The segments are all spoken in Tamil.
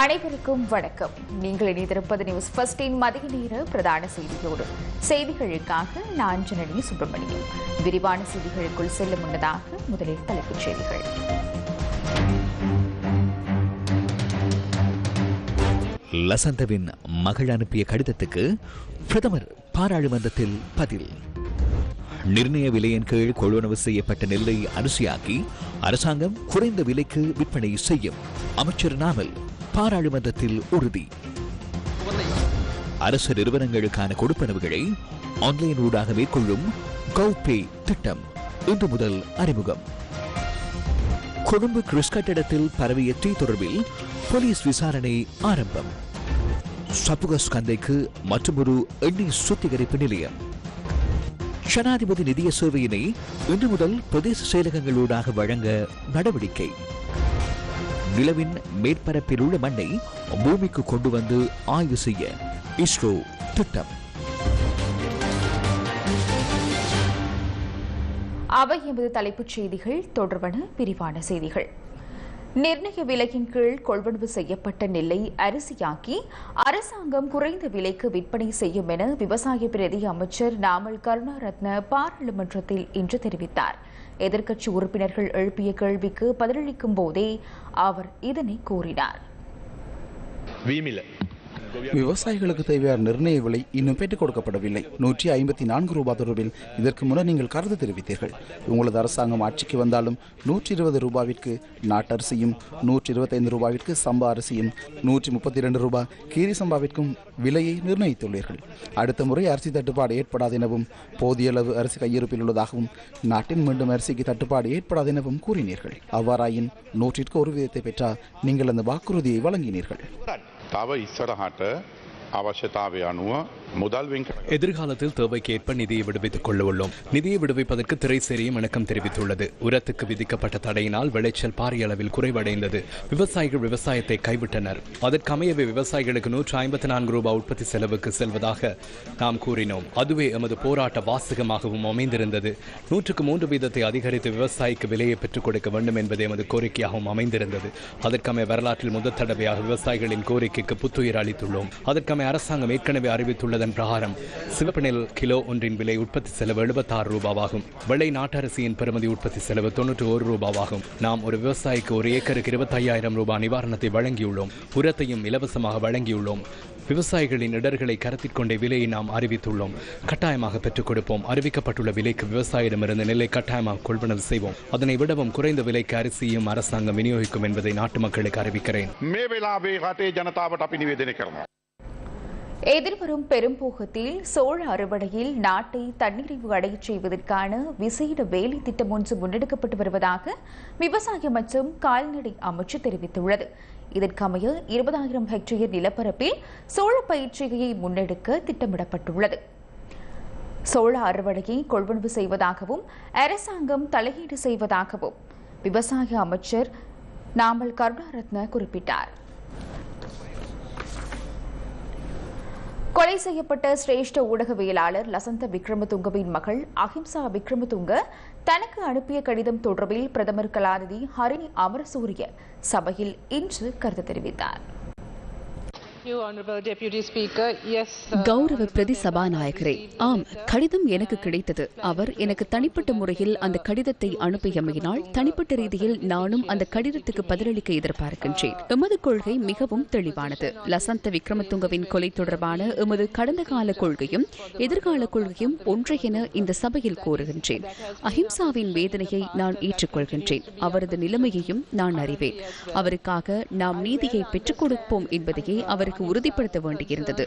அனைவருக்கும் வணக்கம். நீங்கள் இணைந்திருப்பது நியூஸ் ஃபர்ஸ்டின் மதிய நேர பிரதான செய்தியோடு செய்திகளுக்காக நான் ஜனனி சுப்பிரமணியம். விரிவான செய்திகளுக்குள் செல்லும் முன்னதாக முதலில் தலைப்புச் செய்திகள். லசந்தவின் மகள் அனுப்பிய கடிதத்துக்கு பிரதமர் பாராளுமன்றத்தில் பதில். நிர்ணய விலையின் கீழ் கொள்வனவு செய்யப்பட்ட நெல்லை அரிசியாக்கி அரசாங்கம் குறைந்த விலைக்கு விற்பனை செய்யும். அமைச்சர் நாமல் பாராளுமன்றத்தில் உறுதி. அரசு நிறுவனங்களுக்கான கொடுப்பனவுகளை ஆன்லைன் ஊடாக மேற்கொள்ளும் கௌபே திட்டம் இன்று முதல் அறிமுகம். கொழும்பு கிறிஸ் கட்டிடத்தில் பரவிய தீ தொடர்பில் போலீஸ் விசாரணை ஆரம்பம். சப்புகஸ் கந்தைக்கு மற்றொரு எண்ணெய் சுத்திகரிப்பு நிலையம். ஜனாதிபதி நிதிய சேவையினை இன்று முதல் பிரதேச செயலகங்களூடாக வழங்க நடவடிக்கை. நிலவின் மேற்பரப்பில் உள்ள மண்ணை பூமிக்கு கொண்டு வந்து ஆய்வு செய்ய இஸ்ரோ திட்டம். அவை எமது தலைப்புச் செய்திகள். தொடர்பான விரிவான செய்திகள். நிர்ணய விலையின் கீழ் கொள்வனவு செய்யப்பட்ட நெல்லை அரிசியாக்கி அரசாங்கம் குறைந்த விலைக்கு விற்பனை செய்யும் என விவசாய பிரதி அமைச்சர் நாமல் கருணாரத்ன பாராளுமன்றத்தில் இன்று தெரிவித்தார். எதிர்க்கட்சி உறுப்பினர்கள் எழுப்பிய கேள்விக்கு பதிலளிக்கும் போதே அவர் இதனை கூறினார். வீமில. விவசாயிகளுக்கு தேவையான நிர்ணய விலை இன்னும் பெற்றுக் கொடுக்கப்படவில்லை. நூற்றி ஐம்பத்தி நான்கு ரூபாய் தொடர்பில் இதற்கு முன்னர் நீங்கள் கருத்து தெரிவித்தீர்கள். உங்களது அரசாங்கம் ஆட்சிக்கு வந்தாலும் நூற்றி இருபது ரூபாவிற்கு நாட்டரிசியும் நூற்றி இருபத்தைந்து ரூபாவிற்கு சம்பா அரிசியும் நூற்றி முப்பத்தி இரண்டு ரூபாய் கீரி சம்பாவிற்கும் விலையை நிர்ணயித்துள்ளீர்கள். அடுத்த முறை அரிசி தட்டுப்பாடு ஏற்படாது எனவும் போதிய அளவு அரிசி கையிருப்பில் உள்ளதாகவும் நாட்டின் மீண்டும் அரிசிக்கு தட்டுப்பாடு ஏற்படாது எனவும் கூறினீர்கள். அவ்வாறாயின் நூற்றிற்கு ஒரு வீதத்தை பெற்றால் நீங்கள் அந்த வாக்குறுதியை வழங்கினீர்கள். තව ඉස්සරහට අවශ්‍යතාවය අනුව எதிர்காலத்தில் தேவைக்கேற்ப நிதியை விடுவித்துக் கொள்ள உள்ளோம் நிதியை விடுவிப்பதற்கு திரைசேரியும் இணக்கம் தெரிவித்துள்ளது. உரத்துக்கு விதிக்கப்பட்ட தடையினால் விளைச்சல் பாரிய அளவில் குறைவடைந்தது. விவசாயிகள் விவசாயத்தை கைவிட்டனர். அதற்கமையவே விவசாயிகளுக்கு நூற்று ஐம்பத்தி நான்கு ரூபாய் உற்பத்தி செலவுக்கு செல்வதாக நாம் கூறினோம். அதுவே எமது போராட்ட வாசகமாகவும் அமைந்திருந்தது. நூற்றுக்கு மூன்று வீதத்தை அதிகரித்து விவசாயிக்கு விலையை பெற்றுக் கொடுக்க வேண்டும் என்பது எமது கோரிக்கையாகவும் அமைந்திருந்தது. அதற்கமைய வரலாற்றில் முதல் தடவையாக விவசாயிகளின் கோரிக்கைக்கு புத்துயிர் அளித்துள்ளோம். அதற்கமைய அரசாங்கம் ஏற்கனவே அறிவித்துள்ளது அதன் பிரகாரம். சிவப்பு நெல் கிலோ ஒன்றின் விலை உற்பத்தி செலவு எழுபத்தாறு ரூபாவாகும். வெள்ளை நாட்டரசியின் பெறுமதி உற்பத்தி செலவு தொன்னூற்று ஒரு ரூபாவாகும். நாம் ஒரு விவசாயிக்கு ஒரு ஏக்கருக்கு இருபத்தையாயிரம் ரூபாய் நிவாரணத்தை வழங்கியுள்ளோம். உரத்தையும் இலவசமாக வழங்கியுள்ளோம். விவசாயிகளின் இடர்களை கருத்தில் கொண்டே விலையை நாம் அறிவித்துள்ளோம். கட்டாயமாக பெற்றுக் கொடுப்போம். அறிவிக்கப்பட்டுள்ள விலைக்கு விவசாயிடமிருந்து நெல்லை கட்டாயமாக கொள்வனவு செய்வோம். அதனை விடவும் குறைந்த விலைக்கு அரிசியும் அரசாங்கம் விநியோகிக்கும் என்பதை நாட்டு மக்களுக்கு அறிவிக்கிறேன். எதிர்வரும் பெரும்போகத்தில் சோழ அறுவடையில் நாட்டை தன்னிறைவு அடையச் செய்வதற்கான விசேட வேலை திட்டம் ஒன்று முன்னெடுக்கப்பட்டு வருவதாக விவசாயம் மற்றும் கால்நடை அமைச்சு தெரிவித்துள்ளது. இதற்கமைய இருபதாயிரம் ஹெக்டேயர் நிலப்பரப்பில் சோழ பயிற்சிகையை முன்னெடுக்க திட்டமிடப்பட்டுள்ளது. சோழ அறுவடையை கொள்வனவு செய்வதாகவும் அரசாங்கம் தலையீடு செய்வதாகவும் விவசாய அமைச்சர் நாமல் கருணாரத்ன குறிப்பிட்டார். கொலை செய்யப்பட்ட சிரேஷ்ட ஊடகவியலாளர் லசந்த விக்ரமதுங்கவின் மகள் அஹிம்சா விக்ரமதுங்க தனக்கு அனுப்பிய கடிதம் தொடர்பில் பிரதமர் கலாநிதி ஹரிணி அமரசூரிய சபையில் இன்று கருத்து தெரிவித்தார் you, Honorable Deputy Speaker. Yes. uh, கௌரவ பிரதி சபாநாயகரே ஆம் கடிதம் எனக்கு கிடைத்தது. அவர் எனக்கு தனிப்பட்ட முறையில் அந்த கடிதத்தை அனுப்பியமையினால் தனிப்பட்ட ரீதியில் நானும் அந்த கடிதத்துக்கு பதிலளிக்க எதிர்பார்க்கின்றேன். எமது கொள்கை மிகவும் தெளிவானது. லசந்த விக்ரமதுங்கவின் கொலை தொடர்பான எமது கடந்த கால கொள்கையும் எதிர்கால கொள்கையும் ஒன்றை என இந்த சபையில் கூறுகின்றேன். அஹிம்சாவின் வேதனையை நான் ஏற்றுக்கொள்கின்றேன். அவரது நிலைமையையும் நான் அறிவேன். அவருக்காக நாம் நீதியை பெற்றுக் கொடுப்போம் என்பதையே தந்தைக்கு உறுதிப்படுத்த வேண்டியிருந்தது.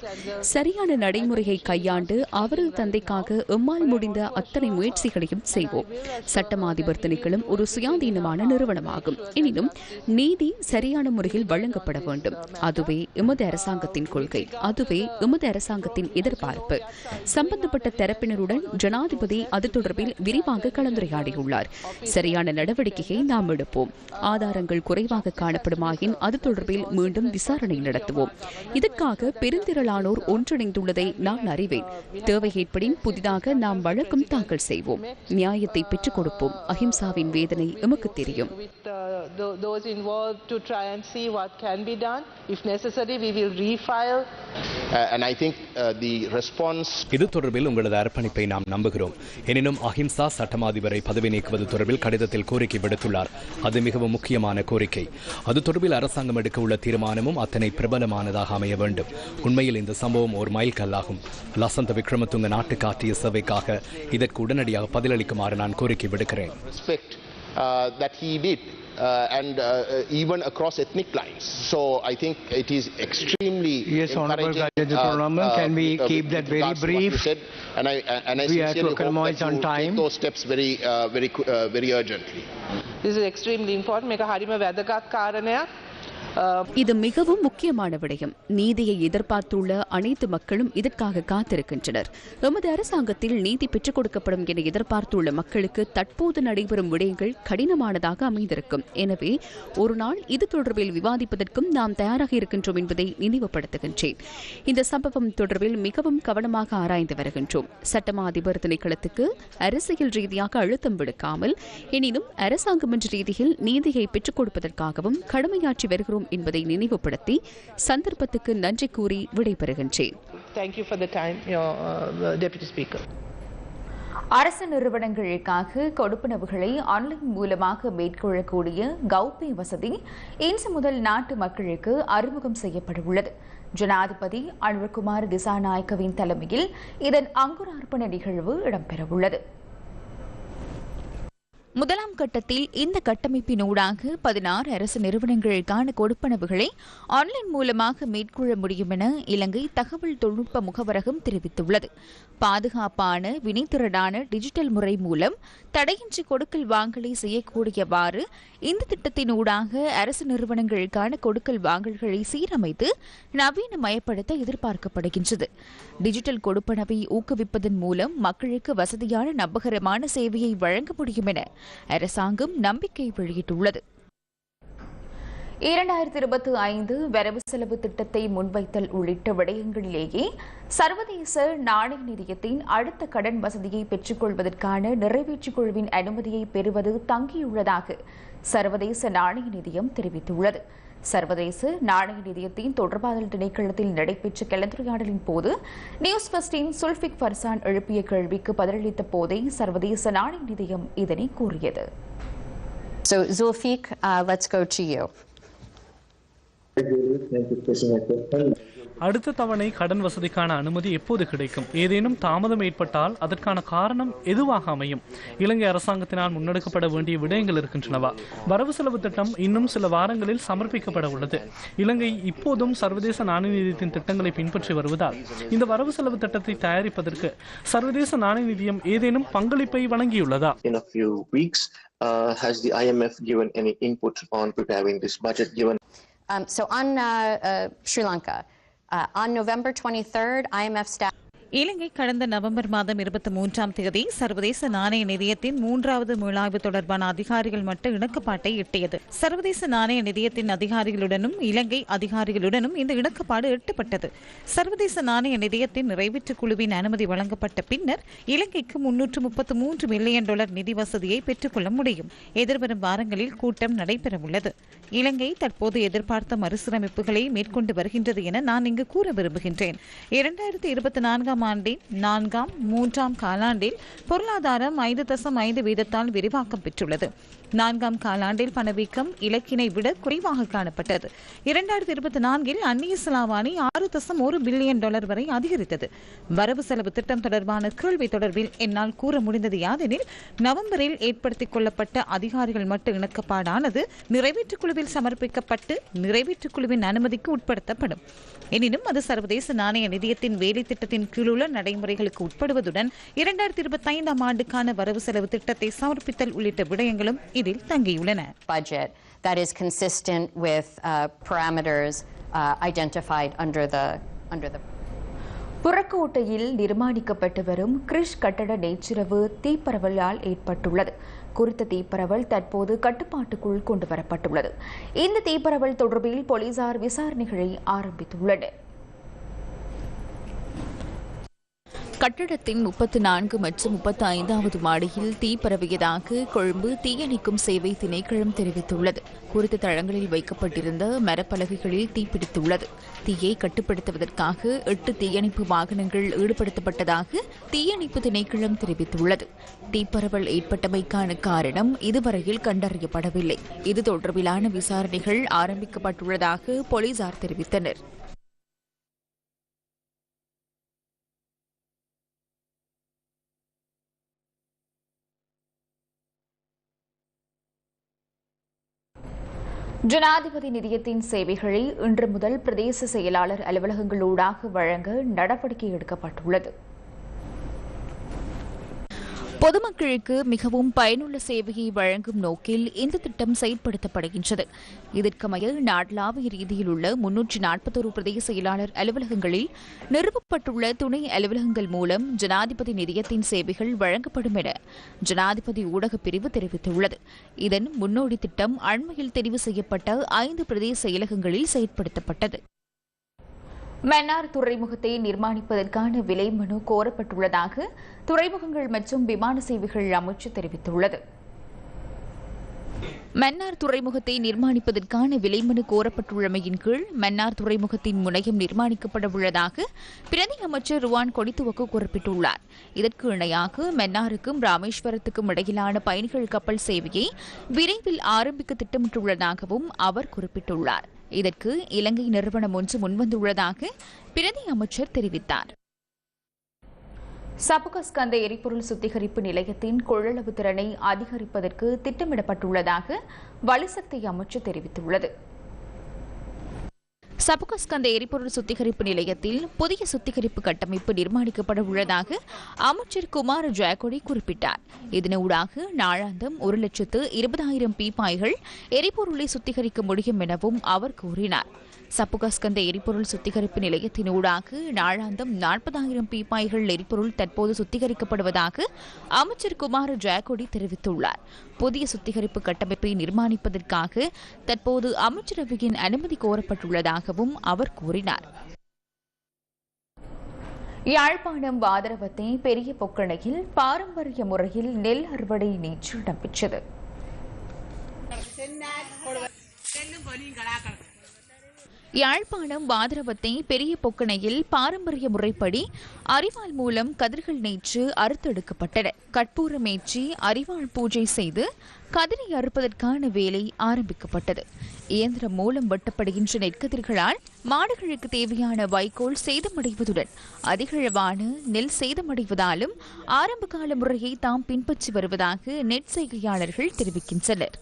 சரியான நடைமுறையை கையாண்டு அவரது தந்தைக்காக எம்மால் முடிந்த அத்தனை முயற்சிகளையும் செய்வோம். சட்டமாதிபர் திணைக்களம் ஒரு சுயாதீனமான நிறுவனமாகும். எனினும் நீதி சரியான முறையில் வழங்கப்பட வேண்டும். அதுவே எமது அரசாங்கத்தின் கொள்கை. அதுவே எமது அரசாங்கத்தின் எதிர்பார்ப்பு. சம்பந்தப்பட்ட தரப்பினருடன் ஜனாதிபதி அது தொடர்பில் விரிவாக கலந்துரையாடியுள்ளார். சரியான நடவடிக்கையை நாம் எடுப்போம். ஆதாரங்கள் குறைவாக காணப்படுமாயின் அது தொடர்பில் மீண்டும் விசாரணை நடத்துவோம். இதற்காக பெருந்திரளானோர் ஒன்றிணைந்துள்ளதை நான் அறிவேன். தேவை ஏற்படின் புதிதாக நாம் வழக்கம் தாக்கல் செய்வோம். நியாயத்தை பெற்றுக் கொடுப்போம். அஹிம்சாவின் வேதனை எமக்கு தெரியும். Uh. Uh, uh, இது தொடர்பில் உங்களது அர்ப்பணிப்பை நாம் நம்புகிறோம். எனினும் அஹிம்சா சட்டமாதிபரை பதவி நீக்குவது தொடர்பில் கடிதத்தில் கோரிக்கை விடுத்துள்ளார். அது மிகவும் முக்கியமான கோரிக்கை. அது தொடர்பில் அரசாங்கம் எடுக்க உள்ள தீர்மானமும் அத்தனை பிரபலமானதாக அமைய வேண்டும் உண்மையில் இந்த சம்பவம் ஒரு மைல்கல்லாகும் லசந்த விக்ரமதுங்க நாட்டுக்கு ஆற்றிய சேவைக்காக இதற்கு உடனடியாக பதிலளிக்குமாறு நான் கோரிக்கை விடுக்கிறேன் respect uh, that he did. Uh, and uh, uh, even across ethnic lines. So I think it is extremely Yes, Honourable encouraging, Judge Solomon, can we keep with that very regards to what you brief? said, and I and I We have to sincerely hope economize that on you time. take those steps very uh, very qu- uh, very urgently. This is extremely important. මේක හරිම වැදගත් කාරණයක්. இது மிகவும் முக்கியமான விடயம். நீதியை எதிர்பார்த்துள்ள அனைத்து மக்களும் இதற்காக காத்திருக்கின்றனர். எமது அரசாங்கத்தில் நீதி பெற்றுக் கொடுக்கப்படும் என எதிர்பார்த்துள்ள மக்களுக்கு தற்போது நடைபெறும் விடயங்கள் கடினமானதாக அமைந்திருக்கும். எனவே ஒரு நாள் இது தொடர்பில் விவாதிப்பதற்கும் நாம் தயாராக இருக்கின்றோம் என்பதை நினைவுபடுத்துகின்றேன். இந்த சம்பவம் தொடர்பில் மிகவும் கவனமாக ஆராய்ந்து வருகின்றோம். சட்டமா அதிபர் திணைக்களத்துக்கு அரசியல் ரீதியாக அழுத்தம் விடுக்காமல் எனினும் அரசாங்கம் என்ற ரீதியில் நீதியை பெற்றுக் கொடுப்பதற்காகவும் கடமையாற்றி வருகிறோம் என்பதை நினைவுபடுத்தி சந்தர்ப்பத்துக்கு நன்றி கூறி விடைபெறுகின்றேன். Thank you for the time, your uh, Deputy Speaker. அரசு நிறுவனங்களுக்காக கொடுப்பனவுகளை ஆன்லைன் மூலமாக மேற்கொள்ளக்கூடிய கௌபே வசதி இன்று முதல் நாட்டு மக்களுக்கு அறிமுகம் செய்யப்பட உள்ளது. ஜனாதிபதி அனுர்குமார் திசாநாயக்கவின் தலைமையில் இதன் அங்குரார்ப்பண நிகழ்வு இடம்பெறவுள்ளது முதலாம் கட்டத்தில் இந்த கட்டமைப்பினூடாக பதினாறு அரசு நிறுவனங்களுக்கான கொடுப்பனவுகளை ஆன்லைன் மூலமாக மேற்கொள்ள முடியும் என இலங்கை தகவல் தொழில்நுட்ப முகவரகம் தெரிவித்துள்ளது. பாதுகாப்பான வினைத்திறனான டிஜிட்டல் முறை மூலம் தடையின்றி கொடுக்கல் வாங்கலை செய்யக்கூடியவாறு இந்த திட்டத்தினூடாக அரசு நிறுவனங்களுக்கான கொடுக்கல் வாங்கல்களை சீரமைத்து நவீனமயப்படுத்த எதிர்பார்க்கப்படுகின்றது. டிஜிட்டல் கொடுப்பனவை ஊக்குவிப்பதன் மூலம் மக்களுக்கு வசதியான நம்பகரமான சேவையை வழங்க முடியும் என அரசாங்கம் நம்பிக்கை வெளியிட்டுள்ளது. இரண்டாயிரத்தி இருபத்தி ஐந்து வரவு செலவு திட்டத்தை முன்வைத்தல் உள்ளிட்ட விடயங்களிலேயே சர்வதேச நாணய நிதியத்தின் அடுத்த கடன் வசதியை பெற்றுக்கொள்வதற்கான நிறைவேற்றுக் குழுவின் அனுமதியை பெறுவது தங்கியுள்ளதாக சர்வதேச நாணய நிதியம் தெரிவித்துள்ளது. சர்வதேச நாணய நிதியத்தின் தொடர்பாடல் திணைக்களத்தில் நடைபெற்ற கலந்துரையாடலின் போது நியூஸ் பஸ்டின் சுல்பிக் ஃபர்சான் எழுப்பிய கேள்விக்கு பதிலளித்த போதே சர்வதேச நாணய நிதியம் இதனை கூறியது So Zulfiq, uh, let's go to you. அடுத்த தவணை கடன் வசதிக்கான அனுமதி எப்போது கிடைக்கும் ஏதேனும் தாமதம் ஏற்பட்டால் அதற்கான காரணம் எதுவாக அமையும் இலங்கை அரசாங்கத்தினால் முன்னெடுக்கப்பட வேண்டிய விடயங்கள் இருக்கின்றனவா வரவு செலவு திட்டம் இன்னும் சில வாரங்களில் சமர்ப்பிக்கப்பட உள்ளது இலங்கை இப்போதும் சர்வதேச நாணய நிதியத்தின் திட்டங்களை பின்பற்றி வருவதால் இந்த வரவு செலவு திட்டத்தை தயாரிப்பதற்கு சர்வதேச நாணய நிதியம் ஏதேனும் பங்களிப்பை வழங்கியுள்ளதா. Uh, has the IMF given any input on preparing this budget? Given Um, so on uh, uh, Sri Lanka, uh, on November 23rd, IMF staff. இலங்கை கடந்த நவம்பர் மாதம் இருபத்தி மூன்றாம் தேதி சர்வதேச நாணய நிதியத்தின் மூன்றாவது மீளாய்வு தொடர்பான அதிகாரிகள் மட்ட இணக்கப்பாட்டை எட்டியது. சர்வதேச நாணய நிதியத்தின் அதிகாரிகளுடனும் இலங்கை அதிகாரிகளுடனும் இந்த இணக்கப்பாடு எட்டப்பட்டது. சர்வதேச நாணய நிதியத்தின் நிறைவேற்று குழுவின் அனுமதி வழங்கப்பட்ட பின்னர் இலங்கைக்கு முன்னூற்று முப்பத்து மூன்று மில்லியன் டாலர் நிதி வசதியை பெற்றுக்கொள்ள முடியும். எதிர்வரும் வாரங்களில் கூட்டம் நடைபெறவுள்ளது. இலங்கை தற்போது எதிர்பார்த்த மறுசீரமைப்புகளை மேற்கொண்டு வருகின்றது என நான் இங்கு கூற விரும்புகின்றேன். இரண்டாயிரத்தி இருபத்தி நான்காம் ஆண்டின் நான்காம் மூன்றாம் காலாண்டில் பொருளாதாரம் ஐந்து தசம் ஐந்து வீதத்தால் விரிவாக்கம் பெற்றுள்ளது. நான்காம் காலாண்டில் பணவீக்கம் இலக்கினை விட குறைவாக காணப்பட்டது. இரண்டாயிரத்தி இருபத்தி நான்கில் அந்நிய செலாவணி ஆறு தசம் ஒரு பில்லியன் டாலர் வரை அதிகரித்தது. வரவு செலவு திட்டம் தொடர்பான கேள்வி தொடர்பில் என்னால் கூற முடிந்தது யாதெனில் நவம்பரில் ஏற்படுத்திக் கொள்ளப்பட்ட அதிகாரிகள் மட்டு இணக்கப்பாடானது நிறைவேற்றுக் குழுவில் சமர்ப்பிக்கப்பட்டு நிறைவேற்றுக் குழுவின் அனுமதிக்கு உட்படுத்தப்படும். எனினும் அது சர்வதேச நாணய நிதியத்தின் வேலை திட்டத்தின் கீழ் கீழுள்ள நடைமுறைகளுக்கு உட்படுவதுடன் இரண்டாயிரத்தி இருபத்தி ஐந்தாம் ஆண்டுக்கான வரவு செலவு திட்டத்தை சமர்ப்பித்தல் உள்ளிட்ட விடயங்களும் இதில் தங்கியுள்ளன. Budget that is consistent with uh, parameters uh, identified under the under the புறக்கோட்டையில் நிர்மாணிக்கப்பட்டு வரும் கிரிஷ் கட்டட நேற்றிரவு தீப்பரவலால் ஏற்பட்டுள்ளது. குறித்த தீப்பரவல் தற்போது கட்டுப்பாட்டுக்குள் கொண்டுவரப்பட்டுள்ளது. இந்த தீப்பரவல் தொடர்பில் போலீசார் விசாரணைகளை ஆரம்பித்துள்ளனர். கட்டடத்தின் முப்பத்து நான்கு மற்றும் முப்பத்தி ஐந்தாவது மாடியில் தீ பரவியதாக கொழும்பு தீயணைக்கும் சேவை திணைக்களம் தெரிவித்துள்ளது. குறித்த தளங்களில் வைக்கப்பட்டிருந்த மரப்பலகைகளில் தீப்பிடித்துள்ளது தீயை கட்டுப்படுத்துவதற்காக எட்டு தீயணைப்பு வாகனங்கள் ஈடுபடுத்தப்பட்டதாக தீயணைப்பு திணைக்களம் தெரிவித்துள்ளது. தீப்பரவல் ஏற்பட்டமைக்கான காரணம் இதுவரையில் கண்டறியப்படவில்லை. இது தொடர்பிலான விசாரணைகள் ஆரம்பிக்கப்பட்டுள்ளதாக போலீசார் தெரிவித்தனர். ஜனாதிபதி நிதியத்தின் சேவைகளை இன்று முதல் பிரதேச செயலாளர் அலுவலகங்களூடாக வழங்க நடவடிக்கை எடுக்கப்பட்டுள்ளது. பொதுமக்களுக்கு மிகவும் பயனுள்ள சேவையை வழங்கும் நோக்கில் இந்த திட்டம் செயல்படுத்தப்படுகின்றது. இதற்கமைய நாட்லாவிய ரீதியில் உள்ள முன்னூற்றி நாற்பத்தோரு பிரதேச செயலாளர் அலுவலகங்களில் நிறுவப்பட்டுள்ள துணை அலுவலகங்கள் மூலம் ஜனாதிபதி நிதியத்தின் சேவைகள் வழங்கப்படும் என ஜனாதிபதி ஊடகப் பிரிவு தெரிவித்துள்ளது. இதன் முன்னோடி திட்டம் அண்மையில் தெரிவு செய்யப்பட்ட ஐந்து பிரதேச செயலகங்களில் செயற்படுத்தப்பட்டது. மன்னார் துறைமுகத்தை நிர்மாணிப்பதற்கான விலை மனு கோரப்பட்டுள்ளதாக துறைமுகங்கள் மற்றும் விமான சேவைகள் அமைச்சு தெரிவித்துள்ளது. மன்னார் துறைமுகத்தை நிர்மாணிப்பதற்கான விலைமனு கோரப்பட்டுள்ளமையின் கீழ் மன்னார் துறைமுகத்தின் முனையம் நிர்மாணிக்கப்பட உள்ளதாக பிரதி அமைச்சர் ருவான் கொடித்துவக்கு குறிப்பிட்டுள்ளார். இதற்கு இணையாக மன்னாருக்கும் ராமேஸ்வரத்துக்கும் இடையிலான பயணிகள் கப்பல் சேவையை விரைவில் ஆரம்பிக்க திட்டமிட்டுள்ளதாகவும் அவர் குறிப்பிட்டுள்ளார். இதற்கு இலங்கை நிறுவனம் ஒன்று முன்வந்துள்ளதாக பிரதி அமைச்சர் தெரிவித்தார். சபுகஸ்கந்த எரிபொருள் சுத்திகரிப்பு நிலையத்தின் கொள்ளளவு திறனை அதிகரிப்பதற்கு திட்டமிடப்பட்டுள்ளதாக வலுசக்தி அமைச்சு தெரிவித்துள்ளது. சபுகஸ்கந்த எரிபொருள் சுத்திகரிப்பு நிலையத்தில் புதிய சுத்திகரிப்பு கட்டமைப்பு நிர்மாணிக்கப்பட உள்ளதாக அமைச்சர் குமார் ஜெயக்கொடி குறிப்பிட்டார். இதனூடாக நாளாந்தம் ஒரு லட்சத்து இருபதாயிரம் பீப்பாய்கள் எரிபொருளை சுத்திகரிக்க முடியும் எனவும் அவர் கூறினார். சப்புகஸ்கந்த எரிபொருள் சுத்திகரிப்பு நிலையத்தினூடாக நாளாந்தம் நாற்பதாயிரம் பீப்பாய்கள் எரிபொருள் தற்போது சுத்திகரிக்கப்படுவதாக அமைச்சர் குமார் ஜாக்கோடி தெரிவித்துள்ளார். புதிய சுத்திகரிப்பு கட்டமைப்பை நிர்மாணிப்பதற்காக தற்போது அமைச்சரவையின் அனுமதி கோரப்பட்டுள்ளதாகவும் அவர் கூறினார். யாழ்ப்பாணம் வாதரவத்தை பெரிய பொக்கணையில் பாரம்பரிய முறையில் நெல் அறுவடை நேற்று இடம்பெற்றது. யாழ்ப்பாணம் வாதரவத்தை பெரிய பொக்கணையில் பாரம்பரிய முறைப்படி அரிவாள் மூலம் கதிர்கள் நேற்று அறுத்தெடுக்கப்பட்டன. கட்பூரமேற்றி அரிவாள் பூஜை செய்து கதிரை அறுப்பதற்கான வேலை ஆரம்பிக்கப்பட்டது. இயந்திரம் மூலம் வெட்டப்படுகின்ற நெற்கதிர்களால் மாடுகளுக்கு தேவையான வைக்கோல் சேதமடைவதுடன் அதிகளவான நெல் சேதமடைவதாலும் ஆரம்பகால முறையை தாம் பின்பற்றி வருவதாக நெற் செய்கையாளர்கள் தெரிவிக்கின்றனர்.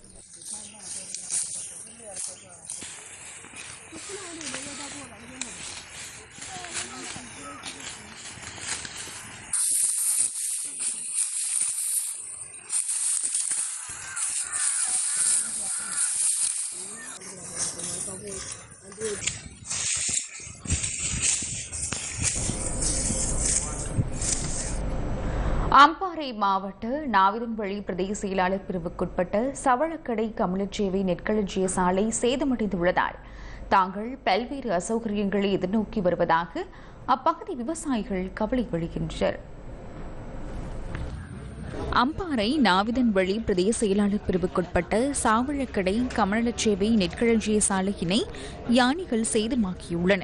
அம்பாறை மாவட்ட நாவிதன்வழி பிரதேச செயலாளர் பிரிவுக்குட்பட்ட சவளக்கடை கமலச்சேவை நெற்களஞ்சிய சாலை சேதமடைந்துள்ளதால் தாங்கள் பல்வேறு அசௌகரியங்களை எதிர்நோக்கி வருவதாக அப்பகுதி விவசாயிகள் கவலை வெளியின்றனர். அம்பாறை நாவிதன் வழி பிரதேச செயலாளர் பிரிவுக்குட்பட்ட சாவழக்கடை கமலச்சேவை நெற்களஞ்சிய சாலையினை யானைகள் சேதமாக்கியுள்ளன.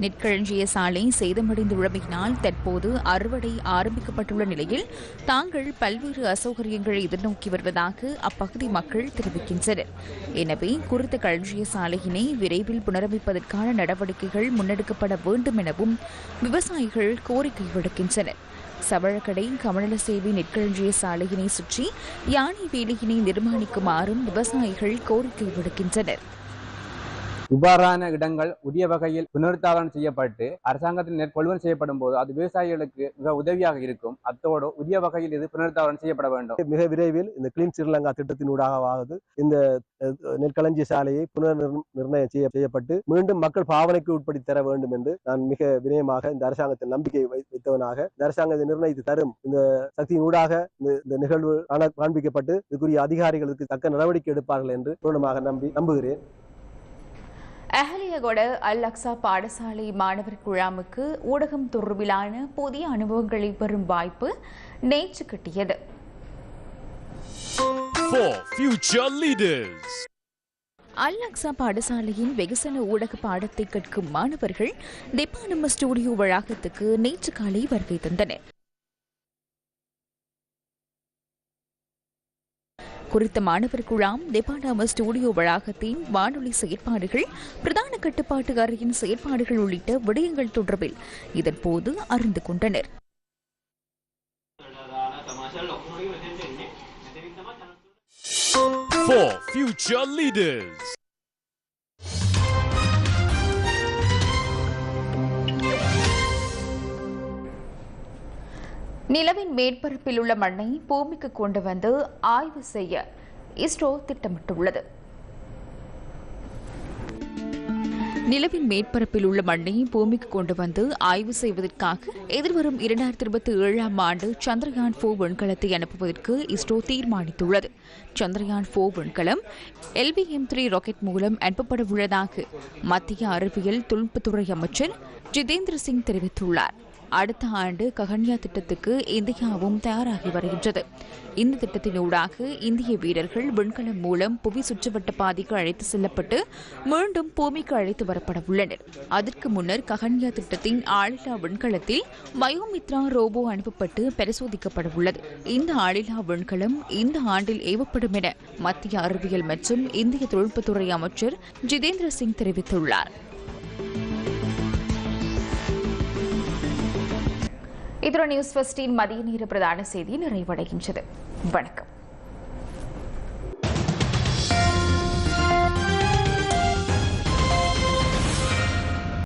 நெற்களஞ்சிய சாலை சேதமடைந்து உழமையினால் தற்போது அறுவடை ஆரம்பிக்கப்பட்டுள்ள நிலையில் தாங்கள் பல்வேறு அசௌகரியங்களை எதிர்நோக்கி வருவதாக அப்பகுதி மக்கள் தெரிவிக்கின்றனர். எனவே குறித்த களஞ்சிய சாலையினை விரைவில் புனரமைப்பதற்கான நடவடிக்கைகள் முன்னெடுக்கப்பட வேண்டும் எனவும் விவசாயிகள் கோரிக்கை விடுக்கின்றனர். சவழக்கடை கமநல சேவை நெற்களஞ்சிய சாலையினை சுற்றி யானை வேலியினை நிர்மாணிக்குமாறும் விவசாயிகள் கோரிக்கை விடுக்கின்றனர். இவ்வாறான இடங்கள் உரிய வகையில் புனருத்தாரணம் செய்யப்பட்டு அரசாங்கத்தில் நெற்கொள்வன் செய்யப்படும் போது அது விவசாயிகளுக்கு மிக உதவியாக இருக்கும். அத்தோடு உரிய வகையில் இது புனருத்தாரணம் செய்யப்பட வேண்டும். மிக விரைவில் இந்த கிளீன் ஸ்ரீலங்கா திட்டத்தினூடாகவாவது இந்த நெற்களஞ்சி நெற்களஞ்சிய சாலையை புனர் நிர்ணயம் செய்ய செய்யப்பட்டு மீண்டும் மக்கள் பாவனைக்கு உட்படுத்தி தர வேண்டும் என்று நான் மிக வினயமாக இந்த அரசாங்கத்தின் நம்பிக்கை வை- வைத்தவனாக இந்த அரசாங்கத்தை நிர்ணயித்து தரும் இந்த சக்தியினூடாக இந்த இந்த நிகழ்வு காண்பிக்கப்பட்டு இதுக்குரிய அதிகாரிகளுக்கு தக்க நடவடிக்கை எடுப்பார்கள் என்று பூர்ணமாக நம்பி நம்புகிறேன். அஹலியகொட அல் அக்ஸா பாடசாலை மாணவர் குழாமுக்கு ஊடகம் தொடர்பிலான புதிய அனுபவங்களை பெறும் வாய்ப்பு நேற்று கிட்டியது For future leaders. அல் அக்ஸா பாடசாலையின் வெகுசன ஊடக பாடத்தை கற்கும் மாணவர்கள் தெப்பானம்ம ஸ்டுடியோ வளாகத்துக்கு நேற்று காலை வருகை தந்தனர் குறித்த மாணவர் குழாம் தெப்பானாம ஸ்டுடியோ வளாகத்தின் வானொலி செயற்பாடுகள் பிரதான கட்டுப்பாட்டு அறையின் செயற்பாடுகள் உள்ளிட்ட விடயங்கள் தொடர்பில் இதன்போது அறிந்து கொண்டனர் For future leaders. நிலவின் மேற்பரப்பில் உள்ள மண்ணை பூமிக்கு கொண்டு வந்து ஆய்வு செய்ய இஸ்ரோ திட்டமிட்டுள்ளது. நிலவின் மேற்பரப்பில் உள்ள மண்ணை பூமிக்கு கொண்டு வந்து ஆய்வு செய்வதற்காக எதிர்வரும் இரண்டாயிரத்தி இருபத்தி ஏழாம் ஆண்டு சந்திரயான் ஃபோ விண்கலத்தை அனுப்புவதற்கு இஸ்ரோ தீர்மானித்துள்ளது. சந்திரயான் ஃபோ விண்கலம் எல்விஎம் த்ரீ ராக்கெட் மூலம் அனுப்பப்பட உள்ளதாக மத்திய அறிவியல் தொழில்நுட்பத்துறை அமைச்சர் ஜிதேந்திர சிங் தெரிவித்துள்ளார். அடுத்த ஆண்டு ககன்யா திட்டத்துக்கு இந்தியாவும் தயாராகி வருகின்றது. இந்த திட்டத்தினூடாக இந்திய வீரர்கள் விண்கலம் மூலம் புவி சுற்றுவட்ட பாதைக்கு அழைத்து செல்லப்பட்டு மீண்டும் பூமிக்கு அழைத்து வரப்பட உள்ளனர். அதற்கு முன்னர் ககன்யா திட்டத்தின் ஆளில்லா விண்கலத்தில் பயோமித்ரா ரோபோ அனுப்பப்பட்டு பரிசோதிக்கப்பட உள்ளது. இந்த ஆளில்லா விண்கலம் இந்த ஆண்டில் ஏவப்படும் என மத்திய அறிவியல் மற்றும் இந்திய தொழில்நுட்பத்துறை அமைச்சர் ஜிதேந்திர சிங் தெரிவித்துள்ளார். இதுடன் நியூஸ் ஃபர்ஸ்டின் மதிய நேர பிரதான செய்தி நிறைவடைகின்றது. வணக்கம்.